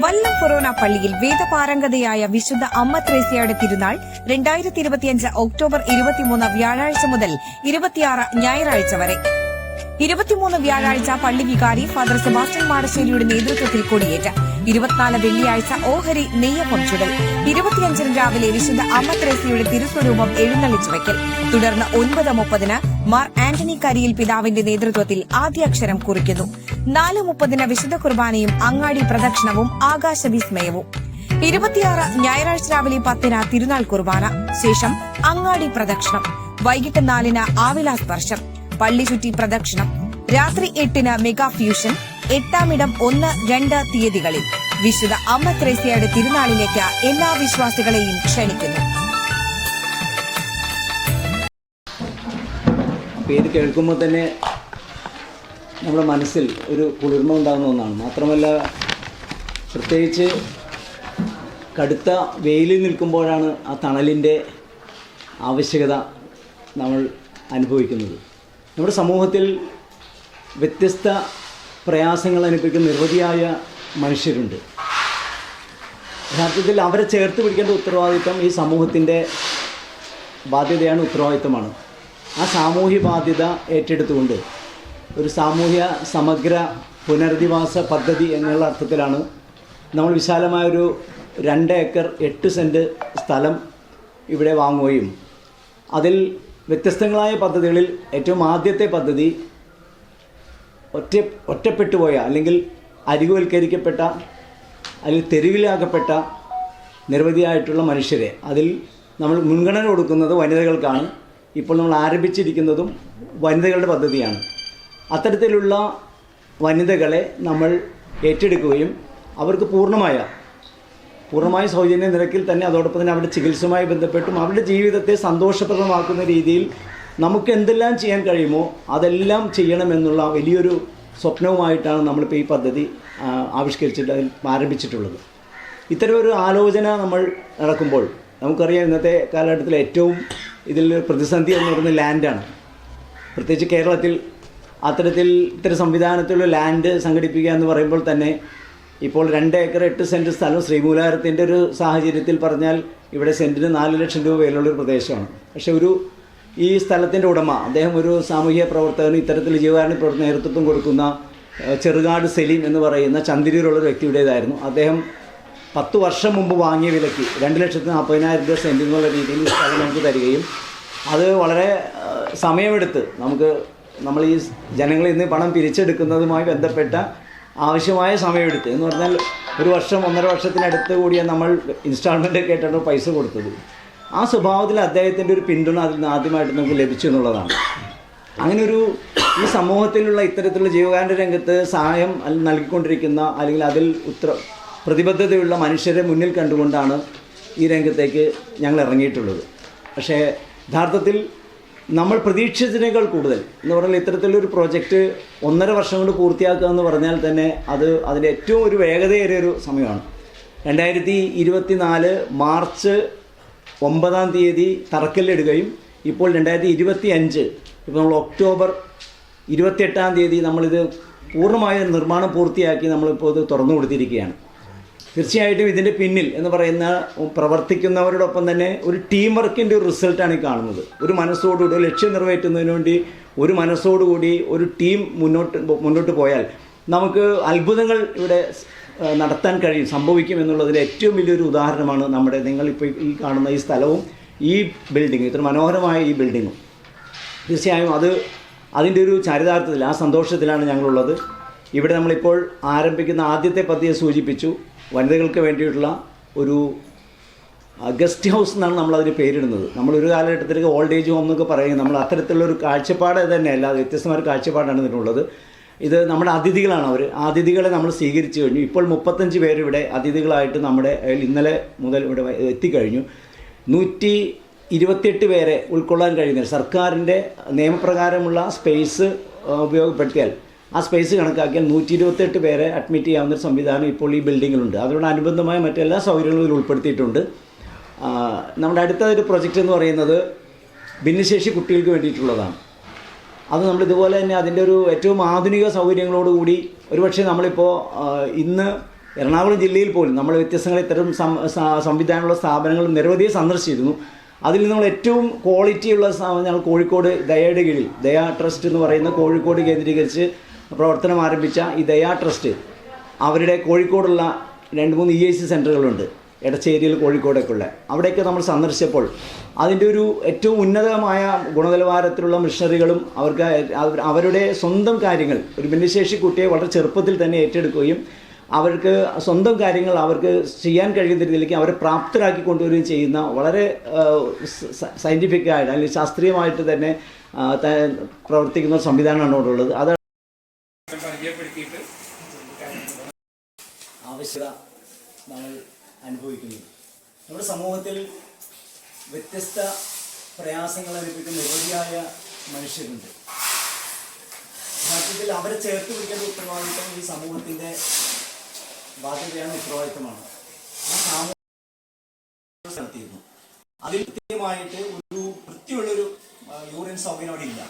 വല്ലം corona പള്ളിയിൽ വേദപാരംഗതയായ വിശുദ്ധ അമ്മ ത്രേസ്യയുടെ തിരുനാൾ രണ്ടായിരത്തി ഇരുപത്തിയഞ്ച് ഒക്ടോബർ ഇരുപത്തിമൂന്ന് വ്യാഴാഴ്ച മുതൽ ഇരുപത്തിയാറ് ഞായറാഴ്ച വരെ. ഇരുപത്തിമൂന്ന് വ്യാഴാഴ്ച പള്ളി വികാരി ഫാദർ സെബാസ്റ്റ്യൻ മാടശ്ശേരിയുടെ നേതൃത്വത്തിൽ കൊടിയേറ്റ്. ഇരുപത്തിനാല് വെള്ളിയാഴ്ച ഓഹരി നെയ്യപ്പം ചുടൽ. ഇരുപത്തിയഞ്ചിന് രാവിലെ വിശുദ്ധ അമ്മ ത്രേസ്യയുടെ തിരുസ്വരൂപം എഴുന്നള്ളിച്ചു വയ്ക്കൽ തുടർന്ന് ഒൻപത് മുപ്പതിന് മാർ ആന്റണി കരിയിൽ പിതാവിന്റെ നേതൃത്വത്തിൽ ആദ്യാക്ഷരം കുറിക്കുന്നു. നാല് മുപ്പതിന് വിശുദ്ധ കുർബാനയും അങ്ങാടി പ്രദക്ഷിണവും ആകാശവിസ്മയവും. ഇരുപത്തിയാറ് ഞായറാഴ്ച രാവിലെ പത്തിന് തിരുനാൾ കുർബാന. ശേഷം അങ്ങാടി പ്രദക്ഷിണം. വൈകിട്ട് നാലിന് ആവിലാ സ്പർശം പള്ളി ചുറ്റി പ്രദക്ഷിണം. രാത്രി എട്ടിന് മെഗാ ഫ്യൂഷൻ. എട്ടാമിടം ഒന്ന് രണ്ട് തീയതികളിൽ. വിശുദ്ധ അമ്മ ത്രേസ്യയുടെ തിരുനാളിലേക്ക് എല്ലാ വിശ്വാസികളെയും ക്ഷണിക്കുന്നു. പേര് കേൾക്കുമ്പോൾ തന്നെ നമ്മുടെ മനസ്സിൽ ഒരു കുളിർമ ഉണ്ടാകുന്ന ഒന്നാണ്. മാത്രമല്ല പ്രത്യേകിച്ച് കടുത്ത വെയിലിൽ നിൽക്കുമ്പോഴാണ് ആ തണലിന്റെ ആവശ്യകത നമ്മൾ അനുഭവിക്കുന്നത്. നമ്മുടെ സമൂഹത്തിൽ വ്യത്യസ്ത പ്രയാസങ്ങൾ അനുഭവിക്കുന്ന നിരവധിയായ മനുഷ്യരുണ്ട്. യഥാർത്ഥത്തിൽ അവരെ ചേർത്ത് പിടിക്കേണ്ട ഉത്തരവാദിത്വം ഈ സമൂഹത്തിന്റെ ബാധ്യതയാണ് ഉത്തരവാദിത്തമാണ് ആ സാമൂഹ്യ ബാധ്യത ഏറ്റെടുത്തുകൊണ്ട് ഒരു സാമൂഹ്യ സമഗ്ര പുനരധിവാസ പദ്ധതി എന്നുള്ള അർത്ഥത്തിലാണ് നമ്മൾ വിശാലമായൊരു രണ്ട് ഏക്കർ എട്ട് സെന്റ് സ്ഥലം ഇവിടെ വാങ്ങുകയും അതിൽ വ്യത്യസ്തങ്ങളായ പദ്ധതികളിൽ ഏറ്റവും ആദ്യത്തെ പദ്ധതി ഒറ്റ ഒറ്റപ്പെട്ടു പോയ അല്ലെങ്കിൽ അരികുവൽക്കരിക്കപ്പെട്ട അല്ലെങ്കിൽ തെരുവിലാക്കപ്പെട്ട നിരവധിയായിട്ടുള്ള മനുഷ്യരെ. അതിൽ നമ്മൾ മുൻഗണന കൊടുക്കുന്നത് വനിതകൾക്കാണ്. ഇപ്പോൾ നമ്മൾ ആരംഭിച്ചിരിക്കുന്നതും വനിതകളുടെ പദ്ധതിയാണ്. അത്തരത്തിലുള്ള വനിതകളെ നമ്മൾ ഏറ്റെടുക്കുകയും അവർക്ക് പൂർണമായ പൂർണമായ സൗജന്യ നിരക്കിൽ തന്നെ അതോടൊപ്പം തന്നെ അവരുടെ ചികിത്സയുമായി ബന്ധപ്പെട്ടും അവരുടെ ജീവിതത്തെ സന്തോഷപ്രദമാക്കുന്ന രീതിയിൽ നമുക്ക് എന്തെല്ലാം ചെയ്യാൻ കഴിയുമോ അതെല്ലാം ചെയ്യണമെന്നുള്ള വലിയൊരു സ്വപ്നവുമായിട്ടാണ് നമ്മളിപ്പോൾ ഈ പദ്ധതി ആവിഷ്കരിച്ചിട്ട് അതിൽ ആരംഭിച്ചിട്ടുള്ളത്. ഇത്തരം ഒരു ആലോചന നമ്മൾ നടക്കുമ്പോൾ നമുക്കറിയാം ഇന്നത്തെ കാലഘട്ടത്തിൽ ഏറ്റവും ഇതിൽ പ്രതിസന്ധി എന്ന് പറയുന്നത് ലാൻഡാണ് പ്രത്യേകിച്ച് കേരളത്തിൽ അത്തരത്തിൽ ഇത്തരം സംവിധാനത്തിലുള്ള ലാൻഡ് സംഘടിപ്പിക്കുക എന്ന് പറയുമ്പോൾ തന്നെ ഇപ്പോൾ രണ്ട് ഏക്കർ എട്ട് സെന്റ് സ്ഥലം ശ്രീമൂലാരത്തിന്റെ ഒരു സാഹചര്യത്തിൽ പറഞ്ഞാൽ ഇവിടെ സെന്റിന് നാല് ലക്ഷം രൂപ വിലയുള്ളൊരു പ്രദേശമാണ്. പക്ഷേ ഒരു ഈ സ്ഥലത്തിന്റെ ഉടമ അദ്ദേഹം ഒരു സാമൂഹിക പ്രവർത്തകനും ഇത്തരത്തിൽ ജീവകാരണ പ്രവർത്തന നേതൃത്വം കൊടുക്കുന്ന ചെറുകാട് സലീം എന്ന് പറയുന്ന ചന്ദിരൂരുള്ള ഒരു വ്യക്തിയുടേതായിരുന്നു. അദ്ദേഹം പത്ത് വർഷം മുമ്പ് വാങ്ങിയ വിലയ്ക്ക് രണ്ട് ലക്ഷത്തി നാൽപ്പതിനായിരം രൂപ സെന്റ് എന്നുള്ള രീതിയിൽ സ്ഥലം നമുക്ക് തരികയും അത് വളരെ സമയമെടുത്ത് നമുക്ക് നമ്മൾ ഈ ജനങ്ങളിൽ നിന്ന് പണം പിരിച്ചെടുക്കുന്നതുമായി ബന്ധപ്പെട്ട ആവശ്യമായ സമയമെടുത്ത് എന്ന് പറഞ്ഞാൽ ഒരു വർഷം ഒന്നര വർഷത്തിനടുത്ത് കൂടിയാണ് നമ്മൾ ഇൻസ്റ്റാൾമെന്റ് ഒക്കെ ആയിട്ടാണ് പൈസ കൊടുത്തത്. ആ സ്വഭാവത്തിൽ അദ്ദേഹത്തിന്റെ ഒരു പിന്തുണ അതിൽ നിന്ന് ആദ്യമായിട്ട് നമുക്ക് ലഭിച്ചു എന്നുള്ളതാണ്. അങ്ങനെ ഒരു ഈ സമൂഹത്തിലുള്ള ഇത്തരത്തിലുള്ള ജീവകാരുണ്യ രംഗത്ത് സഹായം നൽകിക്കൊണ്ടിരിക്കുന്ന അല്ലെങ്കിൽ അതിൽ ഉത്തര പ്രതിബദ്ധതയുള്ള മനുഷ്യരെ മുന്നിൽ കണ്ടുകൊണ്ടാണ് ഈ രംഗത്തേക്ക് ഞങ്ങൾ ഇറങ്ങിയിട്ടുള്ളത്. പക്ഷേ യഥാർത്ഥത്തിൽ നമ്മൾ പ്രതീക്ഷിച്ചതിനേക്കാൾ കൂടുതൽ എന്ന് പറഞ്ഞാൽ ഇത്തരത്തിലൊരു പ്രോജക്റ്റ് ഒന്നര വർഷം കൊണ്ട് പൂർത്തിയാക്കുക എന്ന് പറഞ്ഞാൽ തന്നെ അത് അതിന്റെ ഏറ്റവും ഒരു വേഗതയേറിയ ഒരു സമയമാണ്. രണ്ടായിരത്തി ഇരുപത്തി നാല് മാർച്ച് ഒമ്പതാം തീയതി തറക്കല്ലിടുകയും ഇപ്പോൾ രണ്ടായിരത്തി ഇരുപത്തി അഞ്ച് ഇപ്പോൾ നമ്മൾ ഒക്ടോബർ ഇരുപത്തിയെട്ടാം തീയതി നമ്മളിത് പൂർണമായ നിർമ്മാണം പൂർത്തിയാക്കി നമ്മളിപ്പോൾ ഇത് തുറന്നു കൊടുത്തിരിക്കുകയാണ്. തീർച്ചയായിട്ടും ഇതിന്റെ പിന്നിൽ എന്ന് പറയുന്ന പ്രവർത്തിക്കുന്നവരോടൊപ്പം തന്നെ ഒരു ടീം വർക്കിന്റെ ഒരു റിസൾട്ടാണ് ഈ കാണുന്നത്. ഒരു മനസ്സോടുകൂടി ഒരു ലക്ഷ്യം നിറവേറ്റുന്നതിന് വേണ്ടി ഒരു മനസ്സോടുകൂടി ഒരു ടീം മുന്നോട്ട് മുന്നോട്ട് പോയാൽ നമുക്ക് അത്ഭുതങ്ങൾ ഇവിടെ നടത്താൻ കഴിയും സംഭവിക്കും എന്നുള്ളതിന്റെ ഏറ്റവും വലിയൊരു ഉദാഹരണമാണ് നമ്മുടെ നിങ്ങളിപ്പോൾ ഈ കാണുന്ന ഈ സ്ഥലവും ഈ ബിൽഡിങ്ങും ഇത്ര മനോഹരമായ ഈ ബിൽഡിങ്ങും തീർച്ചയായും അത് അതിന്റെ ഒരു ചരിതാർത്ഥത്തിൽ ആ സന്തോഷത്തിലാണ് ഞങ്ങളുള്ളത്. ഇവിടെ നമ്മളിപ്പോൾ ആരംഭിക്കുന്ന ആദ്യത്തെ പദ്ധതിയെ സൂചിപ്പിച്ചു. വനിതകൾക്ക് വേണ്ടിയിട്ടുള്ള ഒരു ഗസ്റ്റ് ഹൗസ് എന്നാണ് നമ്മളതിന് പേരിടുന്നത്. നമ്മളൊരു കാലഘട്ടത്തിലേക്ക് ഓൾഡ് ഏജ് ഹോം എന്നൊക്കെ പറയും നമ്മൾ അത്തരത്തിലുള്ള ഒരു കാഴ്ചപ്പാട് തന്നെയല്ല വ്യത്യസ്തമായ ഒരു കാഴ്ചപ്പാടാണ് ഇതിനുള്ളത്. ഇത് നമ്മുടെ അതിഥികളാണ് അവർ. അതിഥികളെ നമ്മൾ സ്വീകരിച്ചു കഴിഞ്ഞു. ഇപ്പോൾ മുപ്പത്തഞ്ച് പേരിവിടെ അതിഥികളായിട്ട് നമ്മുടെ ഇന്നലെ മുതൽ ഇവിടെ എത്തിക്കഴിഞ്ഞു. നൂറ്റി ഇരുപത്തിയെട്ട് പേരെ ഉൾക്കൊള്ളാൻ കഴിയുന്നില്ല. സർക്കാരിന്റെ നിയമപ്രകാരമുള്ള സ്പേസ് ഉപയോഗപ്പെടുത്തിയാൽ ആ സ്പേസ് കണക്കാക്കിയാൽ നൂറ്റി ഇരുപത്തെട്ട് പേരെ അഡ്മിറ്റ് ചെയ്യാവുന്ന ഒരു സംവിധാനം ഇപ്പോൾ ഈ ബിൽഡിങ്ങിലുണ്ട് അതിനോടനുബന്ധമായ മറ്റെല്ലാ സൗകര്യങ്ങളും ഇതിൽ ഉൾപ്പെടുത്തിയിട്ടുണ്ട്. നമ്മുടെ അടുത്ത ഒരു പ്രൊജക്റ്റ് എന്ന് പറയുന്നത് ഭിന്നശേഷി കുട്ടികൾക്ക് വേണ്ടിയിട്ടുള്ളതാണ്. അത് നമ്മൾ ഇതുപോലെ തന്നെ അതിന്റെ ഒരു ഏറ്റവും ആധുനിക സൗകര്യങ്ങളോടുകൂടി ഒരുപക്ഷെ നമ്മളിപ്പോൾ ഇന്ന് എറണാകുളം ജില്ലയിൽ പോലും നമ്മൾ വ്യത്യസ്തങ്ങൾ ഇത്തരം സംവിധാനമുള്ള സ്ഥാപനങ്ങൾ നിരവധി സന്ദർശിച്ചിരുന്നു. അതിൽ നമ്മൾ ഏറ്റവും ക്വാളിറ്റിയുള്ള സ്ഥാപനം ഞങ്ങൾ കോഴിക്കോട് ദയയുടെ കീഴിൽ ദയ ട്രസ്റ്റ് എന്ന് പറയുന്ന കോഴിക്കോട് കേന്ദ്രീകരിച്ച് പ്രവർത്തനം ആരംഭിച്ച ഈ ദയാ ട്രസ്റ്റ് അവരുടെ കോഴിക്കോടുള്ള രണ്ട് മൂന്ന് ഇ ഐ സി സെന്ററുകളുണ്ട് എടച്ചേരിയിൽ കോഴിക്കോടൊക്കെ ഉള്ള അവിടെയൊക്കെ നമ്മൾ സന്ദർശിച്ചപ്പോൾ അതിന്റെ ഒരു ഏറ്റവും ഉന്നതമായ ഗുണനിലവാരത്തിലുള്ള മിഷണറികളും അവർക്ക് അവരുടെ സ്വന്തം കാര്യങ്ങൾ ഒരു ഭിന്നശേഷി കുട്ടിയെ വളരെ ചെറുപ്പത്തിൽ തന്നെ ഏറ്റെടുക്കുകയും അവർക്ക് സ്വന്തം കാര്യങ്ങൾ അവർക്ക് ചെയ്യാൻ കഴിയുന്ന രീതിയിലേക്ക് അവരെ പ്രാപ്തരാക്കി കൊണ്ടുവരികയും ചെയ്യുന്ന വളരെ സയന്റിഫിക്കായിട്ട് അല്ലെങ്കിൽ ശാസ്ത്രീയമായിട്ട് തന്നെ പ്രവർത്തിക്കുന്ന സംവിധാനമാണ് അവിടെ ഉള്ളത് അത് ആവശ്യകത നമ്മൾ അനുഭവിക്കുന്നു. നമ്മുടെ സമൂഹത്തിൽ വ്യത്യസ്ത പ്രയാസങ്ങൾ അനുഭവിക്കുന്ന നിരവധിയായ മനുഷ്യരുണ്ട്. സത്യത്തിൽ അവരെ ചേർത്ത് പിടിക്കേണ്ട ഉത്തരവാദിത്വം ഈ സമൂഹത്തിന്റെ ബാധ്യതയാണ് ഉത്തരവാദിത്വമാണ് ആ സാമൂഹ്യ അതിൽ കൃത്യമായിട്ട് ഒരു വൃത്തിയുള്ളൊരു യൂറിയൻ സൗകര്യം അവിടെ ഇല്ല.